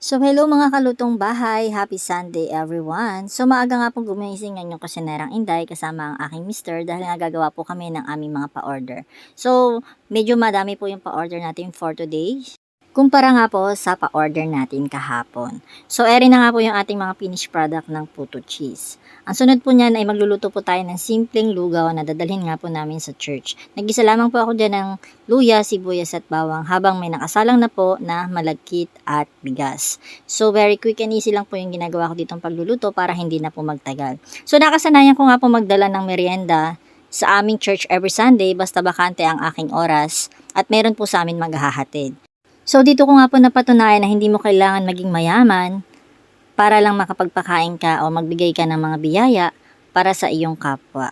So hello mga kalutong bahay, happy Sunday everyone. So maaga nga pong gumising ang yung kusinerang Inday kasama ang aking mister dahil nga gagawa po kami ng aming mga pa-order. So medyo madami po yung pa-order natin for today. Kumpara nga po sa pa-order natin kahapon. So eri na nga po yung ating mga finished product ng puto cheese. Ang sunod po niyan ay magluluto po tayo ng simpleng lugaw na dadalhin nga po namin sa church. Nagisa lamang po ako dyan ng luya, sibuyas at bawang habang may nakasalang na po na malagkit at bigas. So very quick and easy lang po yung ginagawa ko ditong pagluluto para hindi na po magtagal. So nakasanayan ko nga po magdala ng merienda sa aming church every Sunday basta bakante ang aking oras at meron po sa amin maghahatid. So dito ko nga po napatunayan na hindi mo kailangan maging mayaman para lang makapagpakain ka o magbigay ka ng mga biyaya para sa iyong kapwa.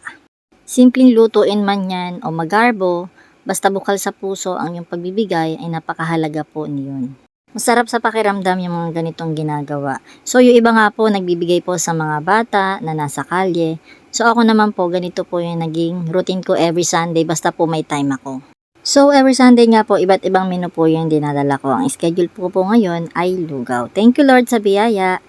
Simpleng lutuin man yan o magarbo, basta bukal sa puso ang iyong pagbibigay ay napakahalaga po niyon. Masarap sa pakiramdam yung mga ganitong ginagawa. So yung iba nga po nagbibigay po sa mga bata na nasa kalye. So ako naman po ganito po yung naging routine ko every Sunday basta po may time ako. So every Sunday nga po iba't ibang menu po yung dinadala ko. Ang schedule po po ngayon ay lugaw. Thank you Lord sa biyaya.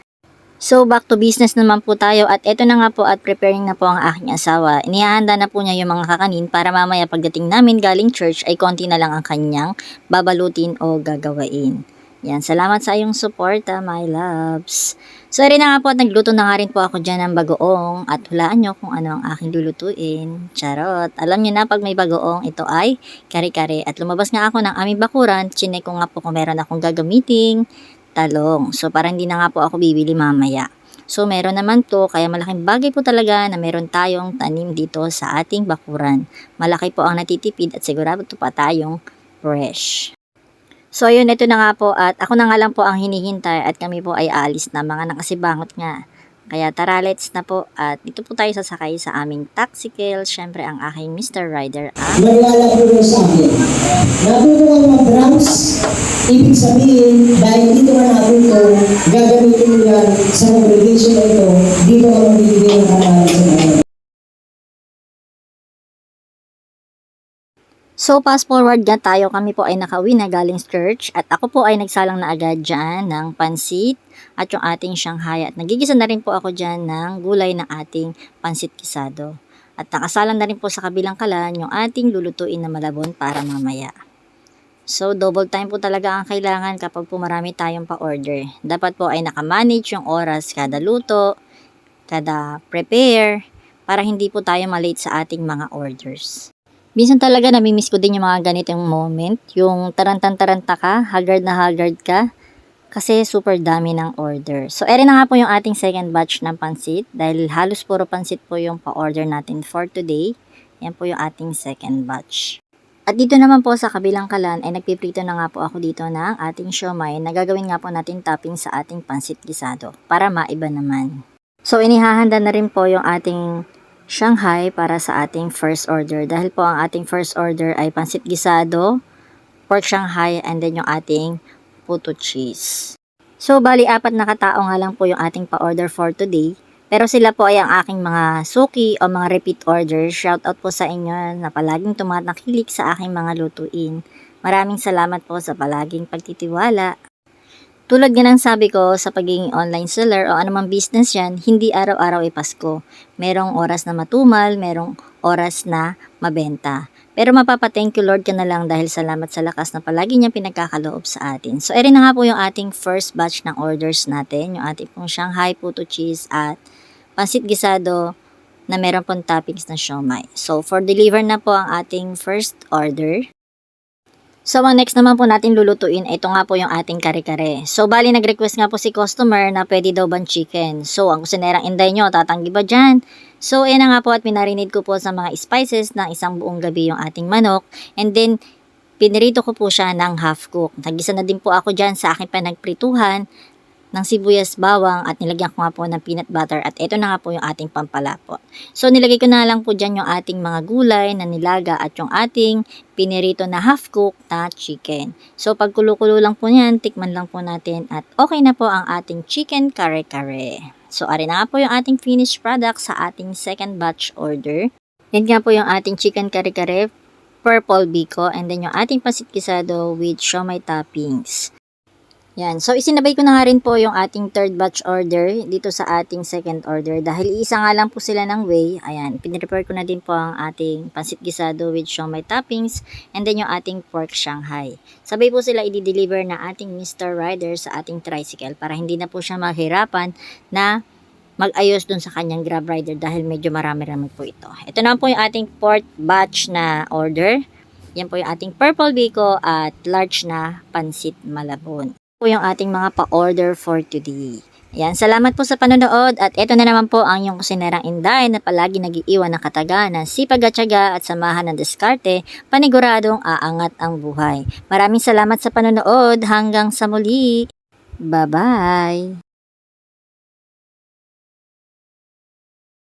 So back to business naman po tayo at eto na nga po at preparing na po ang aking asawa. Inihahanda na po niya yung mga kakanin para mamaya pagdating namin galing church ay konti na lang ang kanyang babalutin o gagawain. Yan, salamat sa iyong suporta, my loves. So, rin na nga po at nagluto na nga rin po ako dyan ng bagoong at hulaan nyo kung ano ang aking lulutuin. Charot. Alam nyo na pag may bagoong, ito ay kare-kare. At lumabas nga ako ng aming bakuran, chinek ko nga po kung meron akong gagamiting talong. So, para hindi na nga po ako bibili mamaya. So, meron naman to, kaya malaking bagay po talaga na meron tayong tanim dito sa ating bakuran. Malaki po ang natitipid at sigurado pa tayong fresh. So, ayun, ito na nga po at ako na nga lang po ang hinihintay at kami po ay aalis na mga nakasibangot nga. Kaya tara, let's na po at dito po tayo sasakay sa aming taxicle. Siyempre, ang aking Mr. Rider ang Naglalaro sa akin. Natuto kang mag-drums, ibig sabihin, dahil dito ka natuto, gagamitin mo sa congregation na ito, dito ka magbibigay ng kanalan sa mga. So, fast forward nga tayo, kami po ay nakauwi na galing church at ako po ay nagsalang na agad dyan ng pansit at yung ating Shanghai at nagigisa na rin po ako dyan ng gulay ng ating pansit kisado. At nakasalang na rin po sa kabilang kalan yung ating lulutuin na malabon para mamaya. So, double time po talaga ang kailangan kapag po marami tayong pa-order. Dapat po ay nakamanage yung oras kada luto, kada prepare, para hindi po tayo malate sa ating mga orders. Minsan talaga namimiss ko din yung mga ganitong moment, yung tarantan-taranta ka, haggard na haggard ka, kasi super dami ng order. So, ere na nga po yung ating second batch ng pansit, dahil halos puro pansit po yung pa-order natin for today. Yan po yung ating second batch. At dito naman po sa kabilang kalan ay nagpiprito na nga po ako dito ng ating siomay na gagawin nga po natin topping sa ating pansit gisado para maiba naman. So inihahanda na rin po yung ating Shanghai para sa ating first order. Dahil po ang ating first order ay pansit gisado, pork Shanghai, and then yung ating puto cheese. So, bali apat na katao nga lang po yung ating pa-order for today. Pero sila po ay ang aking mga suki o mga repeat orders. Shout out po sa inyo na palaging tumatakilik sa aking mga lutuin. Maraming salamat po sa palaging pagtitiwala. Tulad nga ng sabi ko sa pagiging online seller o anumang business yan, hindi araw-araw ay Pasko. Merong oras na matumal, merong oras na mabenta. Pero mapapa-thank you Lord ka na lang dahil salamat sa lakas na palagi niya pinagkakaloob sa atin. So, erin na nga po yung ating first batch ng orders natin, yung ating pong Shanghai puto cheese at pansit gisado na meron pong toppings na siomay. So, for deliver na po ang ating first order. So, ang next naman po natin lulutuin, ito nga po yung ating kare-kare. So, bali nag-request nga po si customer na pwede daw bang chicken. So, ang kusinerang inday nyo, tatanggi ba dyan? So, ayan na nga po at pinarinid ko po sa mga spices ng isang buong gabi yung ating manok. And then, pinirito ko po siya ng half cook. Nagisa na din po ako dyan sa aking panagprituhan ng sibuyas bawang at nilagyan ko nga po ng peanut butter at ito na nga po yung ating pampalapot. So nilagay ko na lang po dyan yung ating mga gulay na nilaga at yung ating pinirito na half cook na chicken. So pag kulo-kulo lang po yan, tikman lang po natin at okay na po ang ating chicken kare-kare. So ari na nga po yung ating finished product sa ating second batch order. Yan nga po yung ating chicken kare-kare, purple biko, and then yung ating pasit kisado with siomay toppings. Yan. So, isinabay ko na nga rin po yung ating third batch order dito sa ating second order. Dahil isa nga lang po sila ng way. Ayan. Pinrepare ko na din po ang ating pansit gisado with siomai toppings and then yung ating pork shanghai. Sabay po sila i-deliver na ating Mr. Rider sa ating tricycle para hindi na po siya maghirapan na mag-ayos dun sa kanyang grab rider dahil medyo marami-rami po ito. Ito naman po yung ating fourth batch na order. Yan po yung ating purple biko at large na pansit malabon po yung ating mga pa-order for today. Yan, salamat po sa panonood at ito na naman po ang yung kusinerang Inday na palagi nagiiwan ng kataganan, sipag at tiyaga at samahan ng diskarte, paniguradong aangat ang buhay. Maraming salamat sa panonood. Hanggang sa muli. Bye-bye!